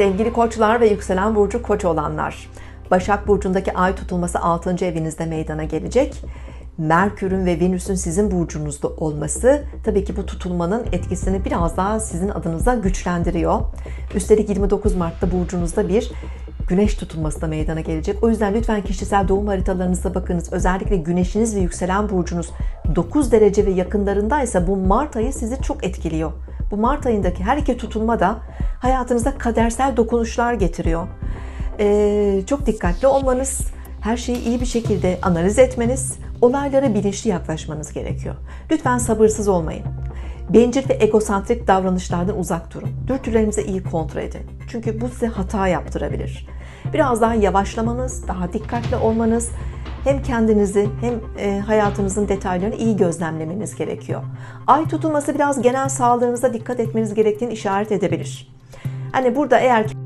Sevgili koçlar ve yükselen burcu koç olanlar. Başak Burcu'ndaki ay tutulması 6. evinizde meydana gelecek. Merkür'ün ve Venüs'ün sizin burcunuzda olması tabii ki bu tutulmanın etkisini biraz daha sizin adınıza güçlendiriyor. Üstelik 29 Mart'ta burcunuzda bir güneş tutulması da meydana gelecek. O yüzden lütfen kişisel doğum haritalarınıza bakınız. Özellikle güneşiniz ve yükselen burcunuz 9 derece ve yakınlarındaysa bu Mart ayı sizi çok etkiliyor. Bu Mart ayındaki her iki tutulma da hayatınıza kadersel dokunuşlar getiriyor. Ee, çok dikkatli olmanız, her şeyi iyi bir şekilde analiz etmeniz, olaylara bilinçli yaklaşmanız gerekiyor. Lütfen sabırsız olmayın. Bencil ve egosantrik davranışlardan uzak durun. Dürtülerinizi iyi kontrol edin. Çünkü bu size hata yaptırabilir. Biraz daha yavaşlamanız, daha dikkatli olmanız, hem kendinizi hem e, hayatınızın detaylarını iyi gözlemlemeniz gerekiyor. Ay tutulması biraz genel sağlığınıza dikkat etmeniz gerektiğini işaret edebilir. Hani burada eğer ki